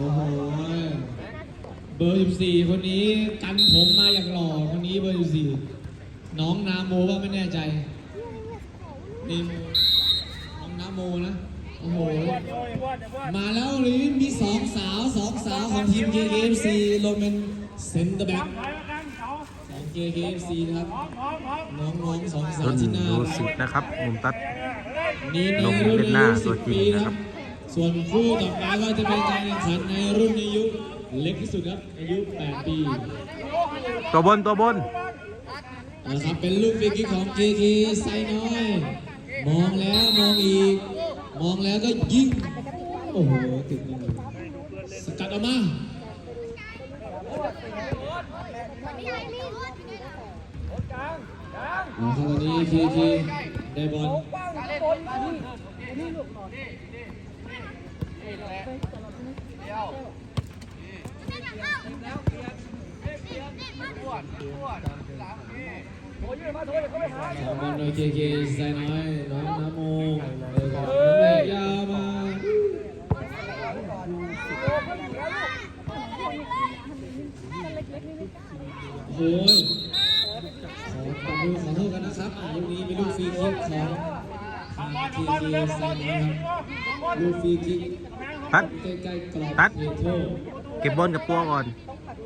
อ้โห เบอร์ 14 คนนี้กันผมมาอย่างหล่อ คนนี้เบอร์ 14 น้องนาโมว่าไม่แน่ใจนี่น้องนาโมนะ โอ้โห มาแล้วหรือมีสองสาวสองสาวของทีม KKFC ลงเป็นเซนเตอร์แบ็กของ KKFC นะครับ น้องๆสองสาวรุ่นที่น่าดูรัสิกนะครับมุมตัดนี่ในลงรุ่นเล่นหอาน้ายุตัว10จริงปีนะคครัรับบ ส่วนคู่ต่อไปก็จะเป็นการแข่งขันในรุ่นอายุเล็กที่สุดครับ อายุ 8 ปีตัวบนตัวบนนะครับเป็นลูกฟรีคิกของ KK ไซน้อย มองแล้วมองอีก มองแล้วก็ยิง โอ้โหติดมือสกัดออกมาเอาครับตอนนี้ KK ได้บอล ขอบอลโดยเคเคไซน้อยน้องน้ำโมเลยครับแม่ยาวมาโอ้ยขอขอโทษขอโทษกันนะครับอ่าลูกนี้เป็นลูกฟรีคิกของทางเคเคไซน้อยลูกฟรีคิก ตัดตัด เก็บบอลกับตัวก่อน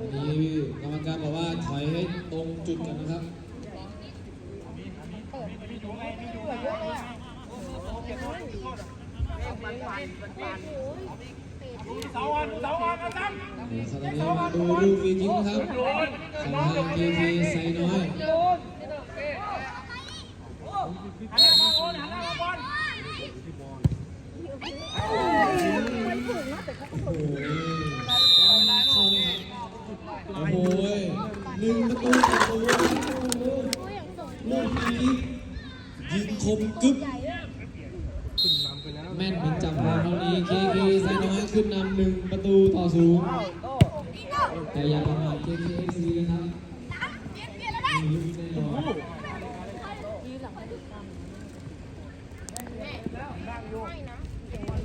อันนี้กรรมการบอกว่าถอยให้ตรงจุดกันนะครับเสาอ่อนเสาอ่อนมาตั้งเดี๋ยวตอนนี้มาดูลูฟรีคิกนะครับของทางเคเคไซน้อยหันหน้ามาโอนหันหน้ามาบอล โอ้โหเข้าเลยครับโอ้โหหนึ่งประตูต่อศูนย์ลูกนี้ยิงคมกึ๊บแม่นเหมือนจับพอเท่านี้เคเคไซน้อยขึ้นนำหนึ่งประตูต่อศูนย์แต่อย่าประมาทเคเคเอฟซีนะครับมีลูกแน่นอน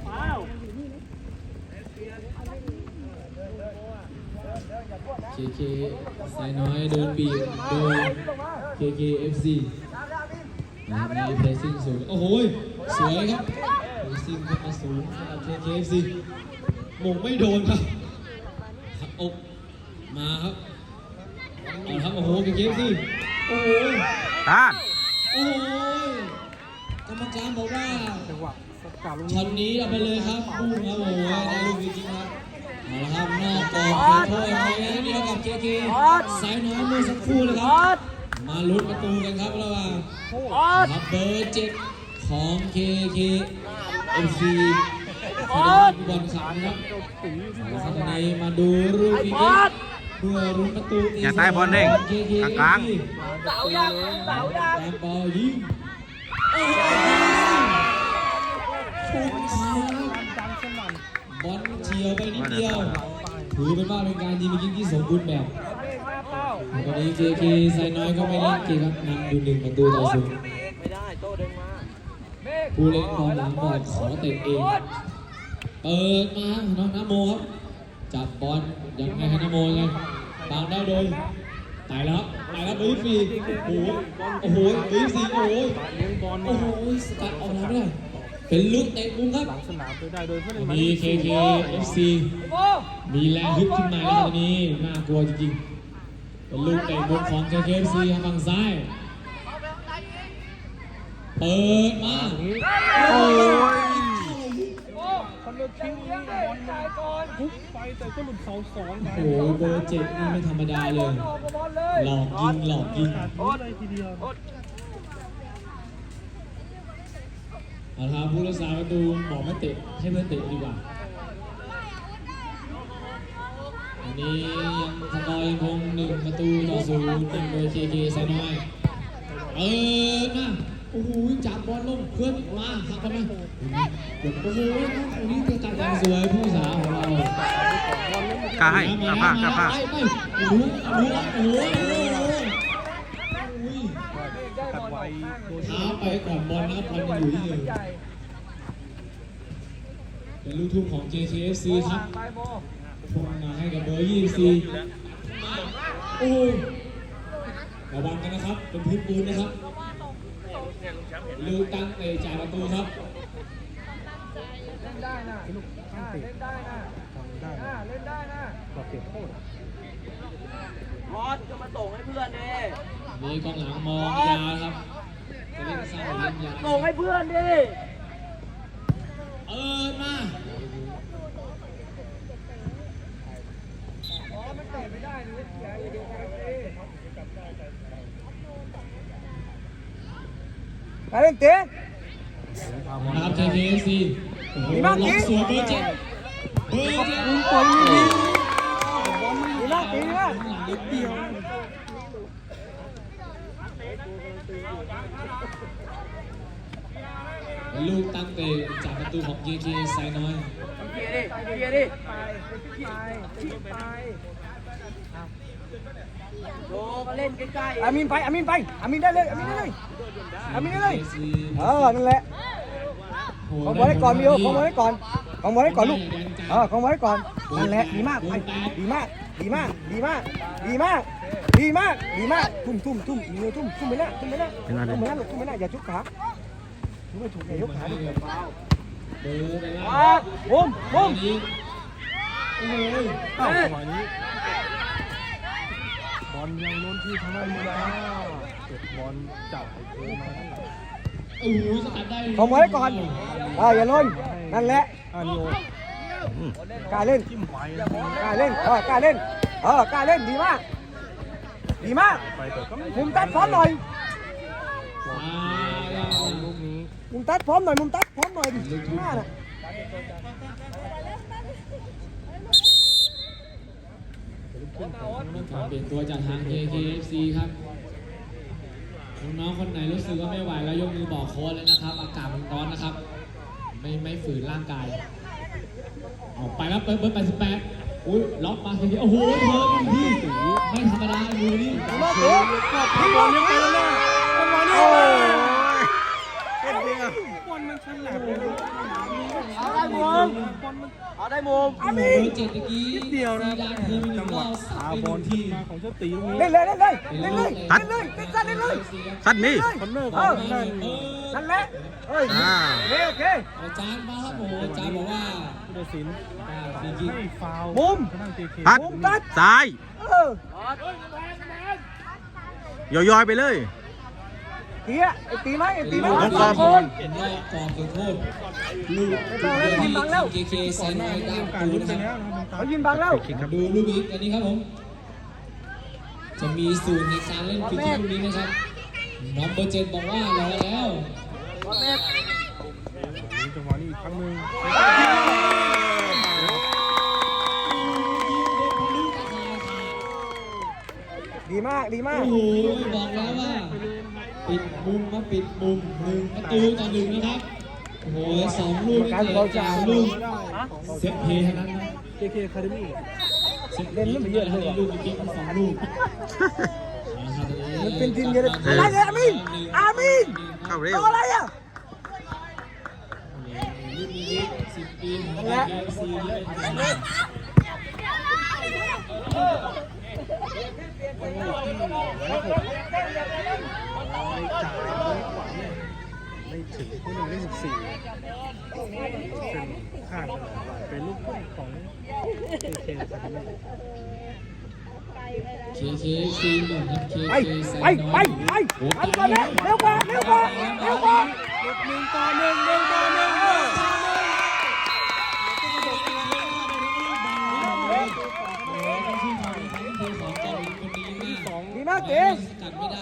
อ้าว เคเคไซน้อยโดนบีบโดยเคเคเอฟซีนะครับมีเพรสซิ่งสูงโอ้โหสวยครับเพรสซิ่งขึ้นมาสูงสำหรับเคเคเอฟซีมงไม่โดนครับหักอกมาครับเอาครับโอ้โหเคเคเอฟซีโอ้โหต้านโอ้โหกรรมการบอกว่าช็อตนี้เอาไปเลยครับพุ่งครับโอ้โหได้ลูกจริงครับเอาละครับนอกกรอบโทษไปแล้วเดียวกับเคเคสายน้อยเมื่อสักครู่เลยครับ มาลุ้นประตูกันครับระหว่างครับเบอร์เจ็ดของ KK FC ที่ได้บอลขังครับเอาละครับตอนนี้มาดูรูปอีกนิดเพื่อรุ้นประตูตีอย่าใต้บอลเด้ง KK กลางเสายังเสายังแอมบอลยิงโอ้โหชนขาบอลเฉียวไปนิดเดียว ถือเป็นว่าเป็นการยิงยิงที่สมบูรณ์แบบวันนี้ KK ไซน้อยก็ไม่เล่นเกมครับนำอยู่หนึ่งประตูต่อศูนย์ผู้เล่นกองหลังบอดขอเตะเอง เปิดมาน้องน้ำโมครับ จับบอลยังไงครับน้ำโมยังไงตามได้โดยตายแล้วตายแล้วเบอร์สี่โอ้โห โอ้โหเบอร์สี่โอ้โหโอ้โหสกัดออกมาไม่ได้ เป็นลูกเตะมุมครับสนามไปได้โดยเพื่อนวันนี้ KK FC มีแรงฮึดขึ้นมาแล้วตอนนี้น่ากลัวจริงๆเป็นลูกเตะมุมของ KK FC ทางฝั่งซ้ายเปิดมาโอ้ยคนเลือกทิ้งบอลมันพุกไปแต่ก็หลุดเสาสองไปโอ้โหเบอร์เจ็ดนี่ไม่ธรรมดาเลย หลอกยิงหลอกยิงขาดเลยทีเดียว เอาละครับผู้รักษาประตูบอกไม่เตะให้เพื่อนเตะดีกว่า อันนี้ยังสกอร์ยังคงหนึ่งประตูต่อศูนย์นำโดย KK ไซน้อยเปิดมาโอ้โหจับบอลลงเพื่อนมาหักกันมาโอ้โหคนนี้จะจัดอย่างสวยผู้สาวของเราก้าให้กล้าพากล้าพากไปไปรู้รู้โอ้โหโอ้โหโอ้โห ตัดไวโดนเท้าไปก่อนบอลนะครับบอลยังอยู่ที่เดิมเป็นลูกทุ่งของ JKFC ครับไปโมพุ่งมาให้กับเบอร์24โอ้ยระวังกันนะครับ เป็นพื้นปูนนะครับลูกตั้งเตะจ่ายประตูครับเล่นได้นะอ่าเล่นได้นะทำได้อ่าเล่นได้นะก็เก็บโทษมอสก็มาส่งให้เพื่อนดิมีกองหลังมองยาวครับจะเล่น สั้นหรือเล่นยาวส่งให้เพื่อนดิ เออมาอ๋อมันเตะไม่ได้นี่เสียอย่าดูไปดิไปเล่นเตะนะครับ JKFC โอ้โหดีมากล็จริองกสวยเบอร์เจ็ดเบอร์เจ็ดมึงปล่อยมึงยิงดีมากดีมากนิดเดียวเป็น ลูกตั้งเตะจากประตูของ JK ไซน้อยเคลียร์ดิเคลียร์ดิไปไปไปโดมาเล่นใกล้ๆอามินไปอามินไปอามินได้เลยอามินได้เลยอามินได้เลย JKC เออนั่นแหละโโหของบอลได้ก่อนมิโอของบอลได้ก่อนของบอลได้ก่อนลูกเออของบอลได้ก่อนนั่นแหละดีมากไปดีมากดีมาก ดีมาก ดีมาก ดีมาก ดีมาก ทุ่มทุ่มทุ่มมิโอทุ่มทุ่มไปหน้าทุ่มไปหน้าทุ่มไปหน้าลูกทุ่มไปหน้าอย่าชุกขาทุ่ม ไม่ถูกอย่ายกขาดิเบอร์ไปแล้วอะบุ้มบุ้มนี้โอ้โหเอ้าจังหวะนี้บอลยังโน้นที่ทางด้านมือนะเก็บบอลจ่ายคืนมาทั้งหลังโอ้โหสกัดได้ของบอลได้ก่อนเอออย่าล้นนั่นแหละอานิโอกล้าเล่นกล้าเล่นเออกล้าเล่นเออกล้าเล่นดีมาก ดีมากไปแต่ก็ไม่มุมตัดพร้อมหน่อย มุมตัดพร้อมหน่อยมุมตัดพร้อมหน่อยดิข้างหน้าน่ะการเปลี่ยนตัวจากทาง KKFC ครับน้องๆคนไหนรู้สึกว่าไม่ไหวแล้วยกมือบอกโค้ชเลยนะครับ อากาศมันร้อนนะครับ ไม่ไม่ฝืนร่างกาย ออกไปครับเบอร์เบอร์88อุ้ยล็อกมาทีนี้โอ้โหเพิ่มที่ไม่ธรรมดาดูนี่ดีมากเสือดีมากเสือจังหวะนี้ โอ้ เอ็นเดียบอลมันฉลาด เอาได้มุมเอาได้มุมเบอร์เจ็ดตะกี้นิดเดียวนะจังหวะอาบอลที่มาของเจ้าตีตรงนี้เล่นเลยเล่นเลยเล่นเลยเล่นเลยเล่นสั้นเล่นเลยสั้นมีคอนเนอร์ของนั่นเออนั่นแหละเอ้ยโอเคโอเคอาจารย์มาครับโอ้โหอาจารย์บอกว่าผู้ตัดสินอ่ฟรีคิกให้ฟาวมุมตัดตัดซ้ายเออย่อยๆไปเลย ตีอะไอ้ตีไหมไอ้ตีไหมลงกรอบโอนเป็นรอบกรอบจุดโทษลูกไม่ต้องแล้วยิงบังแล้วเคเคไซนอยมีดาโอกาสตูลุ้นนะไปครับแล้วนะครับเขายิงบังแล้วดูลูกอีกอันนี้ครับผม จะมีสูตรในการเล่นฟรีคิกลูกนี้นะครับน้องเบอร์เจ็ดบอกว่ารอแล้วจังหวะนี้อีกครั้งหนึ่งดีมากดีมากโอ้โหบอกแล้วว่าปิด มุมมาปิดมุมหนึ่งประตูต่อหนึ่งนะครับโอ้โหสองลูกนี่เกิดจากลูกเซตเพย์เท่านั้นนะเจเคคาเดมี่เซตเพย์ไม่เยอะเลยลูกเมื่อกี้มันสองลูกมันเป็นทีมเดียวเลยอะไรเนี่ยอามินอามินเข้าเร็วตัวอะไรอะรุ่นนี้สิบปีของและเอฟซีนี่เป็น ไม่จ่ายไม่กว่าเนี่ยไม่ถึงที่หนึ่งไม่สิบสี่เป็นข้างเป็นลูกพุ่งของเจเคคาเดมี่เคเคซีหนึ่งครับเคไปเคไซไปน้ไปยไปโอ้ไปก่อนแล้วเร็วกว่าเร็วกว่าเร็วกว่าหนึ่งต่อหนึ่งหนึ่งต่อหนึ่งชื่นชมในความทุ่มเทของจอมคนนี้มาก ดีมากเก๋ สกัดไม่ได้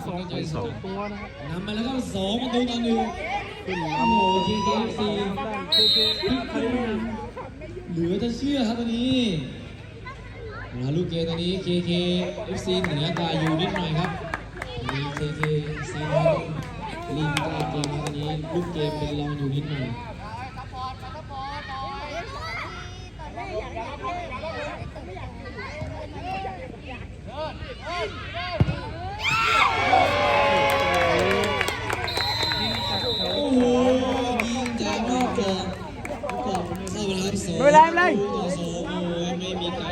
แต่ก็ยังสามมีความตั้งใจสสูองตัวนะครับนำมาแล้วก็สองประตูต่อหนึ่งขึ้นโอ้โหเคเคซีด้านเจเคพลิกขึ้นเหลือจะเชื่อครับตัวนี้นะลูกเกมตัวนี้ KK FC เหนือกว่าอยู่นิดหน่อยครับมี KK FC น้อยลีกใต้เกมครับตัวนี้ลูกเกมเป็นรองอยู่นิดหน่อย โอ้โหยิงจากนอกกรอบกรอบ เข้า ไปแล้วครับสองไม่เป็นไรไม่เป็นไรต่อสองโอ้ยไม่มีใคร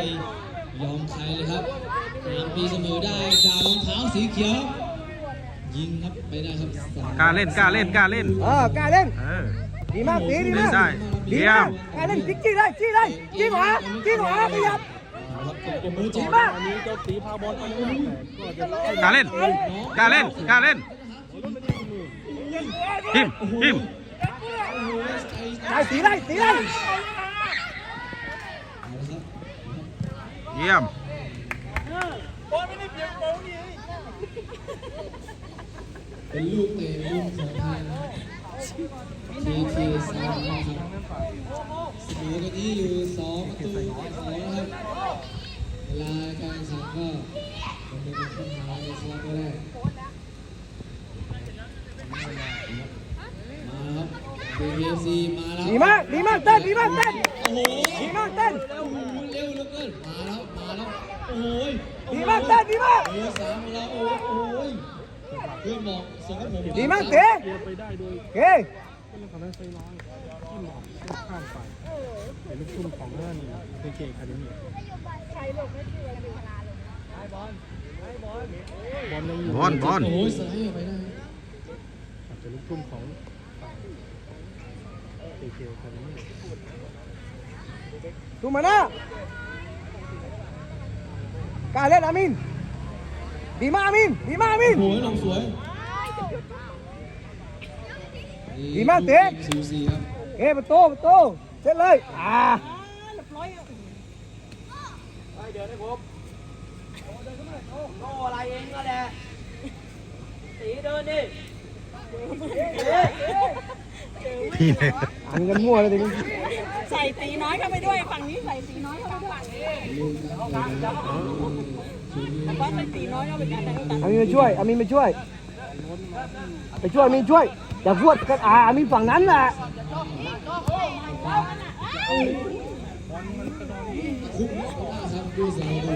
ยอมใครเลยครับตามปีเสมอได้จากรองเท้าสีเขียว ยิงครับไปได้ครับสมกล้าเล่นกล้าเล่นกล้าเล่น เออกล้าเล่น เออ ดีมากตีดีมากได้ดีเยี่ยมามกกล้าเล่นจิ๊กจี้เลยจี้เลยจี้ขวาจี้ขวาขยับ ครับเป็นมือดีจับมากอันนี้เจ้าตีพาบอลไปนะครับแต่ก็จะกล้าเล่นกล้าเล่นกล้าเล่นทิมทิม ได้ตีได้ตีได้ เยี่ยมเป็นลูกเตะลูกของทางทีทีสามนะครับเสมอกันนี้อยู่สองประตูต่อสองนะครับเวลาการแข่งขันก็ดำเนินเป็นขึ้นมาในสลับแรกมาแล้วครับ KPFC มาแล้วดีมากดีมากเต้นดีมากเต้นโอ้โหดีมากเต้น โอ้โหดีมากเต้นดีมากเบอร์สามมาแล้วโอ้โหเพื่อนบอกส่งให้ผมดีมากเตะเกียร์ไปได้โดยเฮ้ยเป็นของนั้นไซร้อยที่หมอกข้ามไปเป็นลูกทุ่มของนั่นเคเกคาเดมี่บอลยังอยู่บอลบอลโอ้โหสไลด์ออกไปได้อาจจะลูกทุ่มของเคเกคาเดมี่ดูมาหน้า กล้าเล่นอามินดีมากอามินดีมากอามินโอ้โหลงสวยดีมากเตะซูซีครับเฮ้ยประตูประตูเสร็จเลยอ่าพี่เลยอันกันมั่วเลยทีนี้ใส่ตีน้อยเข้าไปด้วยฝั่งนี้ใส่ตีน้อยเข้าไป อามินมาช่วยอามินมาช่วย ไปช่วยอามินช่วย อย่าพวดกันอ่าอามินฝั่งนั้นแหละคุ้มครับดูสายดู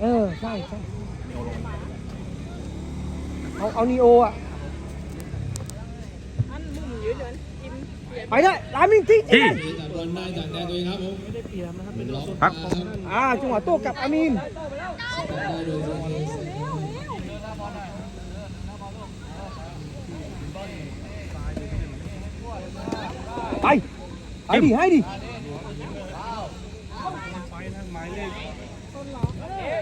เออ ใช่ใช่เอา เอานีโออะ ไปได้อามินที่จริที่งนี่ตัดบอลได้จากแดนตัวเองครับผมไม่ได้เปรียบนะครับเป็นล็อกครับมาครับอ่าจังหวะโต้กลับอามินได้โดยเจเคสไปให้ดิให้ดิไปทางหมายเลข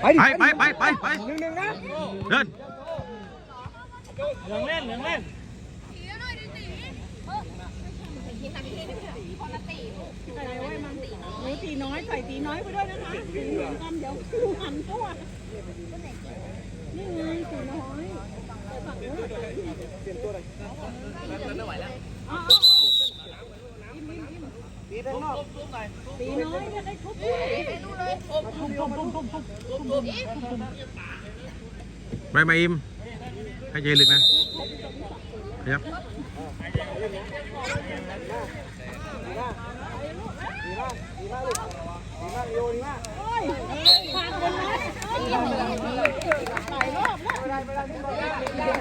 ไปดิไปไปไปไปไปหนึ่งหนึ่งนะเดินเหลืองเล่นเหลืองเล่น อะไรไว้มันหนูตีน้อยใส่ตีน้อยไปด้วยนะคะตีเหมือนกันเดี๋ยวคือหันตัวนี่ไงตีน้อยแต่ฝั่งนู้นเปลี่ยนตัวเลยอ๋อตีน้อยเนี่ยได้ทุบด้วยไปมาอิมให้เจลึกนะเดี๋ยวฝากคนนะหลายรอบแล้ว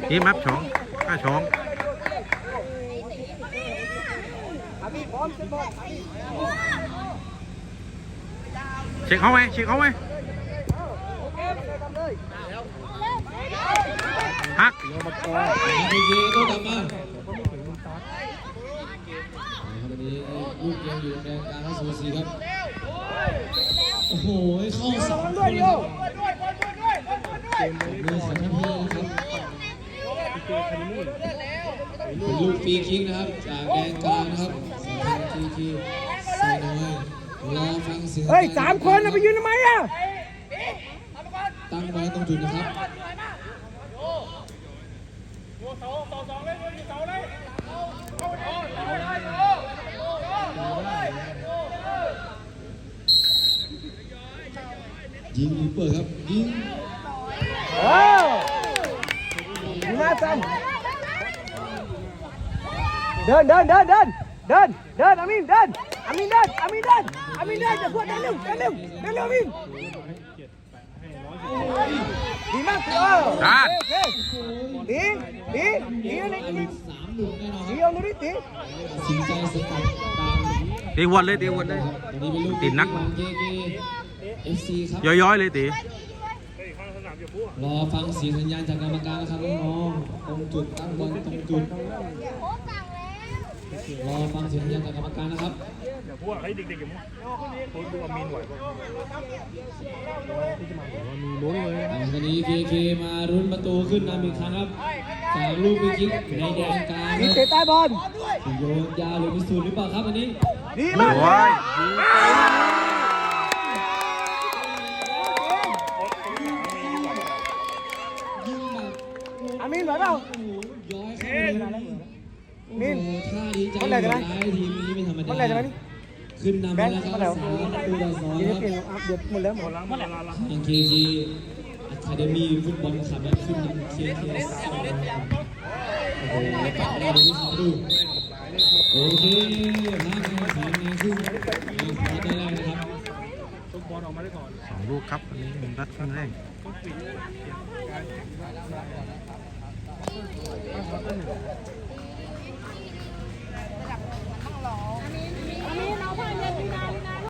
ทีมครับสองห้าสองอามินพร้อมเซ็ตบอลเช็คเขาไหมเช็คเขาไหมฮักดีเจก็กลับมา วันนี้ลูกยังอยู่ในการเข้าสู่สีครับ โอ้โห เข้าสองคนเลยครับมือของท่านพื่นะครับเคคาเดมี่เป็นลูกฟรีคิกนะครับ จากแดนกลางนะครับสำหรับทีทีใส่น้อยรอฟังเสียงเฮ้ยสามคนน่ะไปยืนทำไมอะตั้งไว้ตรงจุดนะครับยิงหรือเปิดครับ ยิงเออดีมากจันเดินเดินเดินเดินเดินเดินอามินเดินอามินเดินอามินเดินอามินเดินจะพวดเดินเร็วเดินเร็วเดินเร็วอามินให้เกียรติให้ร้อยสิบดีมากเออโอเคดีดีดีอะไรหดีลุดสามหลุดแน่นอนคดีรับเอาหนูดิดีตัดสินใจสกัดตามตีวัดเลยตีวัดเลยตอนนี้เป็นลูก ติดนักของ KK FC ครับย้อยๆเลยตีรอฟังเสียงสัญญาณจากกรรมการนะครับน้องๆตรงจุดตั้งบอลตรงจุดรอฟังเสียงสัญญาณจากกรรมการนะครับเดี๋ยวพวกให้เด็กๆอย่างมั้งโค้ชดูอามีนไหวป่ะที่จะมาบอกว่ามีลุ้นเลยตอนนี้ KK มารุ้นประตูขึ้นนำอีกครั้งครับจากลูกฟรีคิกในแดนกลางดีคเตะรับใต้บอลโยนยาวหรือพิสูจน์หรือเปล่าครับอันนี้ ดีมากโอ้ยยิงแบบอามินไหวเปล่าโอ้โหย้อยเข้าไปเลยโอ้มินโหท่าดีใจคนไหนจะไหมร้ายทีมนี้ไม่ธรรมดาคนไหนจะไหมนี่ขึ้นนำแบไปงค์แล้วคคนรับไหนสามประตูต่อสองเดี๋ยวคเปลี่ยนรับอัพเดี๋ยวหมดแล้วหมดล้างหมดละละทาง KG Academy ฟุตบอลคลับและขึ้นนำ KK สองโอ้โหปัดได้เลยที่สองดูโอเคห้า พึ่งมาคว้าได้แรกนะครับทุกบอลออกมาได้ก่อนสองลูกครับอันนี้มุมรัดครึ่งแรก